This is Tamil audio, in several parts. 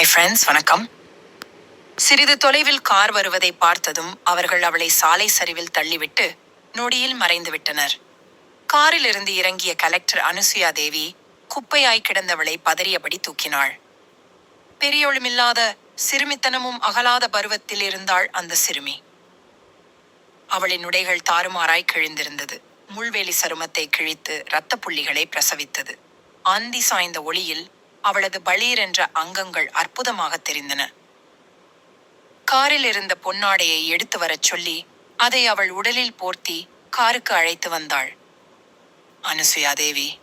ஹாய் ஃப்ரெண்ட்ஸ் வணக்கம். சிறிது தொலைவில் கார் வருவதை பார்த்ததும் அவர்கள் அவளை சாலை சரிவில் தள்ளிவிட்டு நொடியில் மறைந்துவிட்டனர் காரிலிருந்து காரில் இருந்து இறங்கிய கலெக்டர் அனுசுயா தேவி குப்பையாய் கிடந்தவளை பதறியபடி தூக்கினாள். பெரியொழுமில்லாத சிறுமித்தனமும் அகலாத பருவத்தில் இருந்தாள் அந்த சிறுமி. அவளின் உடைகள் தாறுமாறாய் கிழிந்திருந்தது. முள்வேலி சருமத்தை கிழித்து இரத்த புள்ளிகளை பிரசவித்தது. அந்தி சாய்ந்த ஒளியில் அவளது பளீரென்ற அங்கங்கள் அற்புதமாக தெரிந்தன. காரில் இருந்த பொன்னாடையை எடுத்து வரச் சொல்லி அதை அவள் உடலில் போர்த்தி காருக்கு அழைத்து வந்தாள். அனுசுயா தேவி.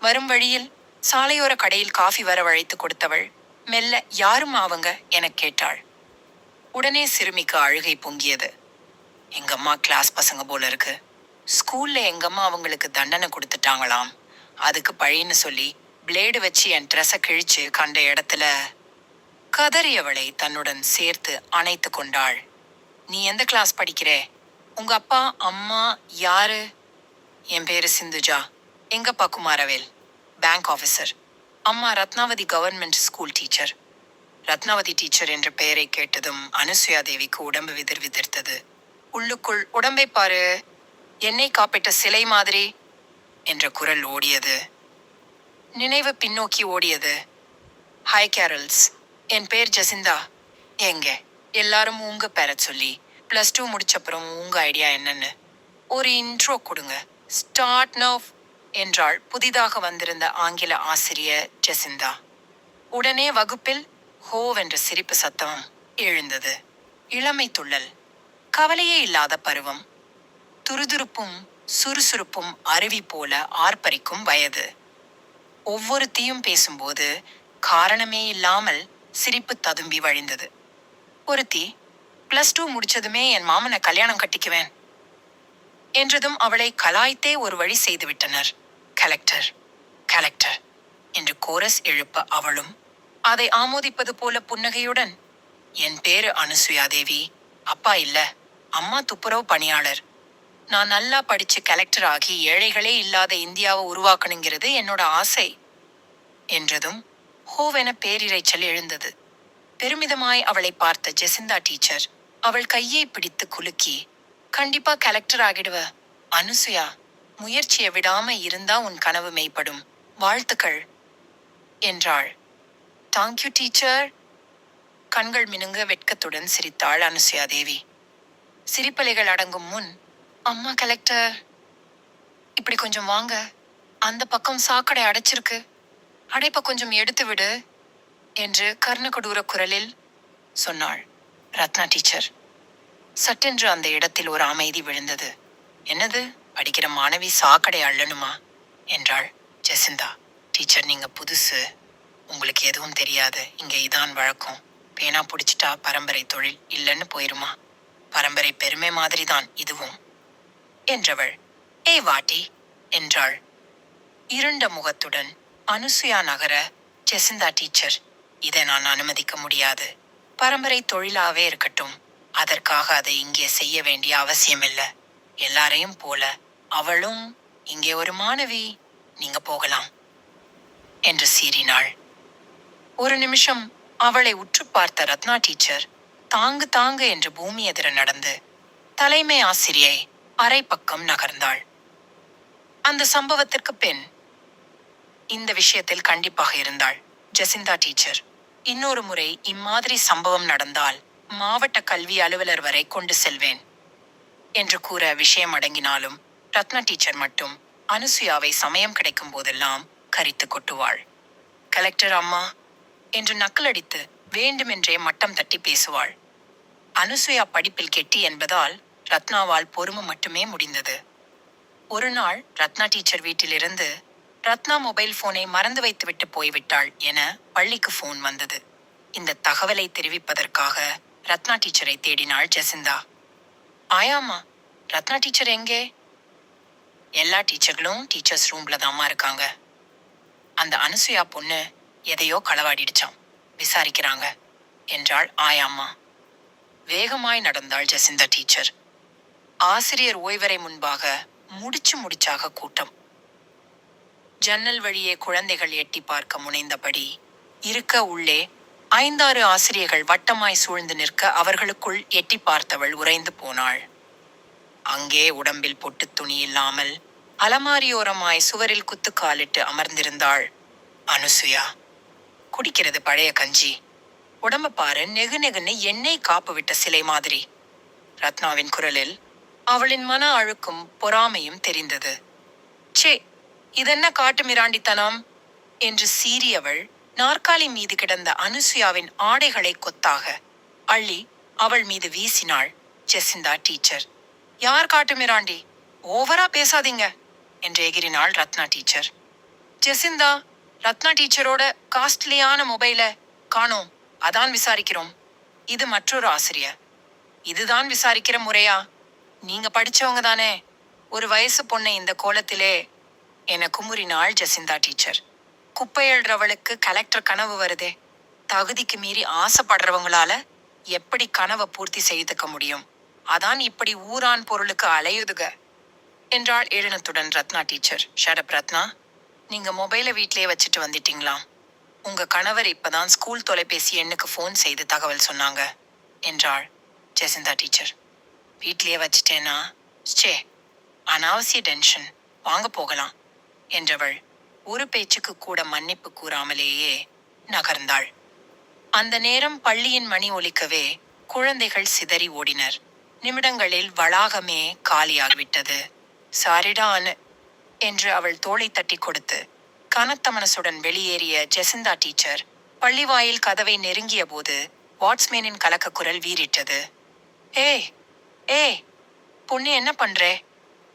வரும் வழியில் சாலையோர கடையில் காஃபி வரவழைத்து கொடுத்தவள் மெல்ல யாரும் அவங்க எனக் கேட்டாள். உடனே சிறுமிக்கு அழுகை பொங்கியது. எங்கம்மா கிளாஸ் பசங்க போல இருக்கு. ஸ்கூல்ல எங்கம்மா அவங்களுக்கு தண்டனை கொடுத்துட்டாங்களாம். அதுக்கு பழின்னு சொல்லி பிளேடு வச்சு என் ட்ரெஸ்ஸை கிழிச்சு கண்ட இடத்துல கதறியவளை தன்னுடன் சேர்த்து அணைத்து கொண்டாள். நீ எந்த கிளாஸ் படிக்கிறே? உங்க அப்பா அம்மா யாரு? என் பேரு சிந்துஜா. எங்கப்பா குமாரவேல். பேங்க் ஆஃபீஸர் அம்மா Ratnavathi government school teacher Ratnavathi teacher என்ற பெயரை கேட்டதும் அனுசுயா தேவிக்கு உடம்பு விதிர் விதிர்த்தது. உள்ளுக்குள் உடம்பை பாரு. என்னை காப்பிட்ட சிலை மாதிரி. என்ற குரல் ஓடியது. நினைவு பின்னோக்கி ஓடியது. ஹாய் கேரல்ஸ் என் பேர் ஜசிந்தா. எங்க? எல்லாரும் உங்க பேரை சொல்லி ப்ளஸ் டூ முடிச்சப்புறம் உங்க ஐடியா என்னன்னு. ஒரு இன்ட்ரோ கொடுங்க. ஸ்டார்ட் நவ் என்றாள் புதிதாக வந்திருந்த ஆங்கில ஆசிரியர் ஜெசிந்தா. உடனே வகுப்பில் ஹோவென்ற சிரிப்பு சத்தம் எழுந்தது. இளமை துள்ளல். கவலையே இல்லாத பருவம். துருதுருப்பும் சுறுசுறுப்பும் அருவி போல ஆர்ப்பரிக்கும் வயது. ஒவ்வொருத்தியும் பேசும்போது காரணமே இல்லாமல் சிரிப்பு ததும்பி வழிந்தது. ஒருத்தி பிளஸ் டூ முடிச்சதுமே என் மாமனை கல்யாணம் கட்டிக்குவேன் என்றதும் அவளை கலாய்த்தே ஒரு வழி செய்துவிட்டனர். கலெக்டர் கலெக்டர் என்று கோரஸ் எழுப்ப அவளும் அதை ஆமோதிப்பது போல புன்னகையுடன் என் பேரு அனுசுயா தேவி அப்பா இல்ல அம்மா துப்புரவு பணியாளர் நான் நல்லா படிச்சு கலெக்டர் ஆகி ஏழைகளே இல்லாத இந்தியாவை உருவாக்கணுங்கிறது என்னோட ஆசை என்றதும் ஹோவென பேரிரைச்சல் எழுந்தது. பெருமிதமாய் அவளை பார்த்த ஜெசிந்தா டீச்சர் அவள் கையை பிடித்து குலுக்கி கண்டிப்பா கலெக்டர் ஆகிடுவ. அனுசுயா முயற்சியை விடாம இருந்தா உன் கனவு மெய்ப்படும். வாழ்த்துக்கள் என்றாள். தேங்க்யூ டீச்சர் கண்கள் மினுங்க வெட்கத்துடன் சிரித்தாள் அனுசுயா தேவி. சிரிப்பலைகள் அடங்கும் முன் அம்மா கலெக்டர் இப்படி கொஞ்சம் வாங்க. அந்த பக்கம் சாக்கடை அடைச்சிருக்கு. அடைப்ப கொஞ்சம் எடுத்து விடு என்று கர்ணகடூர குரலில் சொன்னாள் ரத்னா டீச்சர் சட்டென்று அந்த இடத்தில் ஒரு அமைதி விழுந்தது. என்னது? படிக்கிற மாணவி சாக்கடை அள்ளணுமா? என்றாள் ஜெசிந்தா. டீச்சர் நீங்க புதுசு. உங்களுக்கு எதுவும் தெரியாது. இங்க இதான் வழக்கம். பேனா பிடிச்சிட்டா பரம்பரை தொழில் இல்லைன்னு போயிருமா? பரம்பரை பெருமை மாதிரி தான் இதுவும். என்றவள். ஏய் வாட்டி என்றாள். இருண்ட முகத்துடன் அனுசுயா நகர ஜெசிந்தா டீச்சர் இதை நான் அனுமதிக்க முடியாது. பரம்பரை தொழிலாவே இருக்கட்டும் அதற்காக அதை இங்கே செய்ய வேண்டிய அவசியமில்ல. எல்லாரையும் போல அவளும் இங்கே ஒரு மாணவி நீங்க போகலாம் என்று சீறினாள். ஒரு நிமிஷம் அவளை உற்று பார்த்த ரத்னா டீச்சர் தாங்கு தாங்கு என்று பூமி எதிர நடந்து தலைமை ஆசிரியை அரை பக்கம் நகர்ந்தாள். அந்த சம்பவத்திற்கு பின் இந்த விஷயத்தில் கண்டிப்பாக இருந்தாள். ஜெசிந்தா டீச்சர் இன்னொரு முறை இம்மாதிரி சம்பவம் நடந்தால் மாவட்ட கல்வி அலுவலர் வரை கொண்டு செல்வேன் என்று கூற விஷயம் அடங்கினாலும் ரத்னா டீச்சர் மட்டும் அனுசுயாவை சமயம் கிடைக்கும் போதெல்லாம் கரித்து கொட்டுவாள். கலெக்டர் அம்மா என்று நக்கலடித்து வேண்டுமென்றே மட்டம் தட்டி பேசுவாள். அனுசுயா படிப்பில் கெட்டி என்பதால் ரத்னாவால் பொறுமை மட்டுமே முடிந்தது. ஒரு நாள் ரத்னா டீச்சர் வீட்டிலிருந்து ரத்னா மொபைல் போனை மறந்து வைத்துவிட்டு போய்விட்டாள் என பள்ளிக்கு போன் வந்தது. இந்த தகவலை தெரிவிப்பதற்காக ரத்னா டீச்சரை தேடினாள் ஜெசிந்தா. ஆயாமா ரத்னா டீச்சர் எங்கே? எல்லா டீச்சர்களும் டீச்சர்ஸ் ரூம்ல தாம்மா இருக்காங்க. அந்த அனுசுயா பொண்ணு எதையோ களவாடிடுச்சான் விசாரிக்கிறாங்க என்றாள் ஆயாம்மா. வேகமாய் நடந்தாள் ஜெசிந்தா டீச்சர். ஆசிரியர் ஓய்வறை முன்பாக முடிச்சு முடிச்சாக கூட்டம். ஜன்னல் வழியே குழந்தைகள் எட்டி பார்க்க முனைந்தபடி இருக்க உள்ளே ஐந்தாறு ஆசிரியர்கள் வட்டமாய் சூழ்ந்து நிற்க அவர்களுக்குள் எட்டி பார்த்தவள் உறைந்து போனாள். அங்கே உடம்பில் பொட்டுத் துணி இல்லாமல் அலமாரியோரமாய் சுவரில் குத்து காலிட்டு அமர்ந்திருந்தாள் அனுசுயா. குடிக்கிறது பழைய கஞ்சி. உடம்ப பாரு நெகு நெகுன்னு எண்ணெய் காப்பு விட்ட சிலை மாதிரி. ரத்னாவின் குரலில் அவளின் மன அழுக்கும் பொறாமையும் தெரிந்தது. சே இதென்ன காட்டு மிராண்டித்தனம்? என்று சீறியவள் நாற்காலி மீது கிடந்த அனுசுயாவின் ஆடைகளை கொத்தாக அள்ளி அவள் மீது வீசினாள் ஜெசிந்தா டீச்சர். யார் காட்டு மிராண்டி? ஓவரா பேசாதீங்க என்று எகிரினாள் ரத்னா டீச்சர். ஜெசிந்தா ரத்னா டீச்சரோட காஸ்ட்லியான மொபைல காணோம் அதான் விசாரிக்கிறோம். இது மற்றொரு ஆசிரியர் இதுதான் விசாரிக்கிற முறையா? நீங்க படிச்சவங்க தானே. ஒரு வயசு பொண்ணை இந்த கோலத்திலே என குமுறினாள் ஜெசிந்தா டீச்சர். குப்பையழ்றவளுக்கு கலெக்டர் கனவு வருதே. தகுதிக்கு மீறி ஆசைப்படுறவங்களால எப்படி கனவை பூர்த்தி செய்துக்க முடியும்? அதான் இப்படி ஊரான் பொருளுக்கு அலையுதுக என்றாள் ஏழனத்துடன் Ratna teacher. Shut up Ratna நீங்க மொபைலை வீட்டிலேயே வச்சுட்டு வந்துட்டீங்களாம் உங்க கணவர் இப்பதான் ஸ்கூல் தொலைபேசி எண்ணுக்கு ஃபோன் செய்து தகவல் சொன்னாங்க என்றாள் ஜெசிந்தா டீச்சர். வீட்லயே வச்சிட்டேனா? ஸ்டே அனாவசிய டென்ஷன் வாங்க போகலாம் என்றவள் ஒரு பேச்சுக்கு கூட மன்னிப்பு கூறாமலேயே நகர்ந்தாள். அந்த நேரம் பள்ளியின் மணி ஒலிக்கவே குழந்தைகள் சிதறி ஓடினர். நிமிடங்களில் வளாகமே காலியாகிவிட்டது. சாரிடான் என்று அவள் தோலை தட்டி கொடுத்து கனத்த மனசுடன் வெளியேறிய ஜெசிந்தா டீச்சர் பள்ளிவாயில் கதவை நெருங்கிய போது வாட்ஸ்மேனின் கலக்க குரல் வீறிட்டது. ஏய் ஏ பொண்ணு என்ன பண்றே?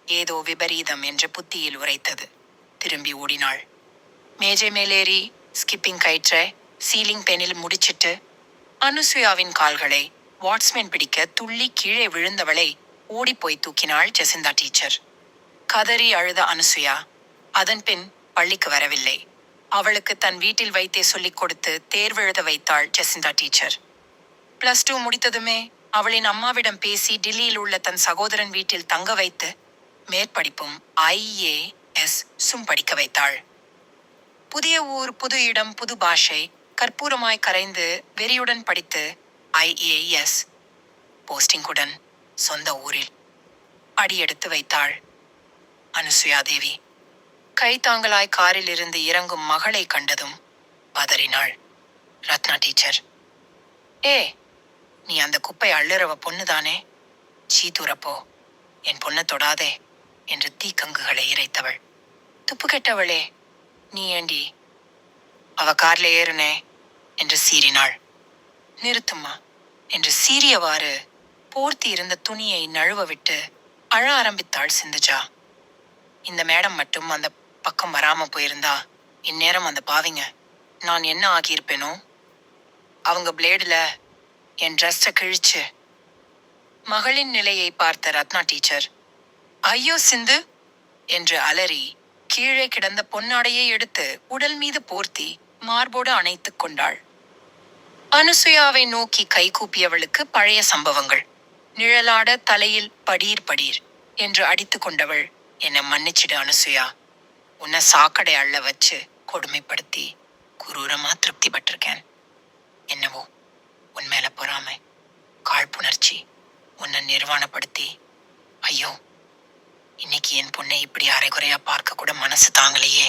ஏதோ விபரீதம் என்று புத்தியில் உரைத்தது. திரும்பி ஓடினாள். மேஜை மேலேறி ஸ்கிப்பிங் கயிற்ற சீலிங் பெனில் முடிச்சிட்டு அனுசுயாவின் கால்களை வாட்ஸ்மேன் பிடிக்க துள்ளி கீழே விழுந்தவளை ஓடிப்போய் தூக்கினாள் ஜெசிந்தா டீச்சர். கதறி அழுத அனுசுயா அதன் பின் பள்ளிக்கு வரவில்லை. அவளுக்கு தன் வீட்டில் வைத்தே சொல்லிக் கொடுத்து தேர்வெழுத வைத்தாள் ஜெசிந்தா டீச்சர். பிளஸ் டூ முடித்ததுமே அவளின் அம்மாவிடம் பேசி டில்லியில் உள்ள தன் சகோதரன் வீட்டில் தங்க வைத்து மேற்படிப்பும் ஐஏஎஸ் சும் படிக்க வைத்தாள். புதிய ஊர் புது இடம் புது பாஷை கற்பூரமாய் கரைந்து வெறியுடன் படித்து ஐஏஎஸ் போஸ்டிங்குடன் சொந்த ஊரில் அடியெடுத்து வைத்தாள். அனுசுயாதேவி கைத்தாங்கலாய் காரில் இருந்து இறங்கும் மகளை கண்டதும் பதறினாள். ரத்னா டீச்சர் ஏ நீ அந்த குப்பை அள்ளுறவ பொண்ணுதானே? சீ தூரப்போ. என் பொண்ணை தொடாதே என்று தீக்கங்குகளை இறைத்தவள். துப்பு கெட்டவளே நீ ஏண்டி? அவ கார்ல ஏறுனே என்று சீறினாள். நிறுத்தும்மா என்று சீறியவாறு போர்த்தி இருந்த துணியை நழுவ விட்டு அழ ஆரம்பித்தாள் சிந்துஜா. இந்த மேடம் மட்டும் அந்த பக்கம் வராம போயிருந்தா இந்நேரம் அந்த பாவிங்க. நான் என்ன ஆகியிருப்பேனோ? அவங்க பிளேடில் என் ட்ரெஸ்ஸை கிழிச்சு. மகளின் நிலையை பார்த்த ரத்னா டீச்சர் ஐயோ சிந்து என்று அலறி கீழே கிடந்த பொன்னாடையை எடுத்து உடல் மீது போர்த்தி மார்போடு அணைத்துக் கொண்டாள். அனுசுயாவை நோக்கி கைகூப்பியவளுக்கு பழைய சம்பவங்கள். நிழலாட தலையில் படீர் படீர் என்று அடித்துக் கொண்டவள் என்னை மன்னிச்சிடு அனுசுயா. உன்னை சாக்கடை அள்ள வச்சு கொடுமைப்படுத்தி குரூரமா திருப்தி பட்டிருக்கேன் என்னவோ உன் மேல பொறாமை காழ்ப்புணர்ச்சி உன்னை நிர்வாணப்படுத்தி. ஐயோ இன்னைக்கு என் பொண்ணை இப்படி அரைகுறையா பார்க்க கூட மனசு தாங்கலையே.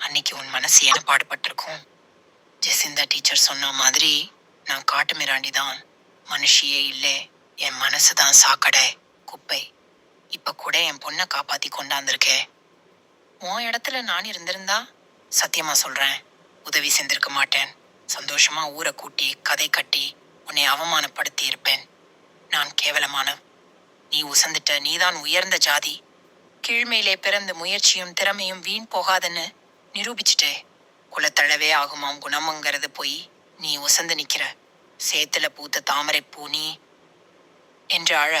அன்னைக்கு உன் மனசு என பாடுபட்டிருக்கும். ஜெசிந்தா டீச்சர் சொன்ன மாதிரி நான் காட்டு மிராண்டி தான் மனுஷியே இல்லை என் மனசு தான் சாக்கடை குப்பை. இப்ப கூட என் பொண்ணை காப்பாத்தி கொண்டாந்துருக்கேன் உன் இடத்துல நான் இருந்திருந்தா சத்தியமா சொல்றேன் உதவி செஞ்சிருக்க மாட்டேன். சந்தோஷமா ஊரை கூட்டி கதை கட்டி உன்னை அவமானப்படுத்தி இருப்பேன் நான் கேவலமான நீ உசந்துட்ட நீதான் உயர்ந்த ஜாதி. கீழ்மையிலே பிறந்த முயற்சியும் திறமையும் வீண் போகாதுன்னு நிரூபிச்சிட்டே. குலத்தளவே ஆகுமாம் குணமங்கிறது போய் நீ உசந்து நிக்கிற. சேத்துல பூத்த தாமரை பூ நீ என்று அழ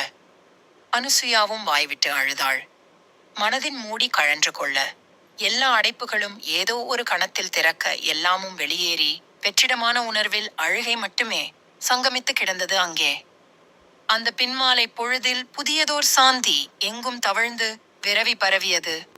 அனுசுயாவும் வாய்விட்டு அழுதாள். மனதின் மூடி கழன்று கொள்ள எல்லா அடைப்புகளும் ஏதோ ஒரு கணத்தில் திறக்க எல்லாமும் வெளியேறி வெற்றிடமான உணர்வில் அழுகை மட்டுமே சங்கமித்து கிடந்தது அங்கே. அந்த பின்மாலை பொழுதில் புதியதோர் சாந்தி எங்கும் தவழ்ந்து விரவி பரவியது.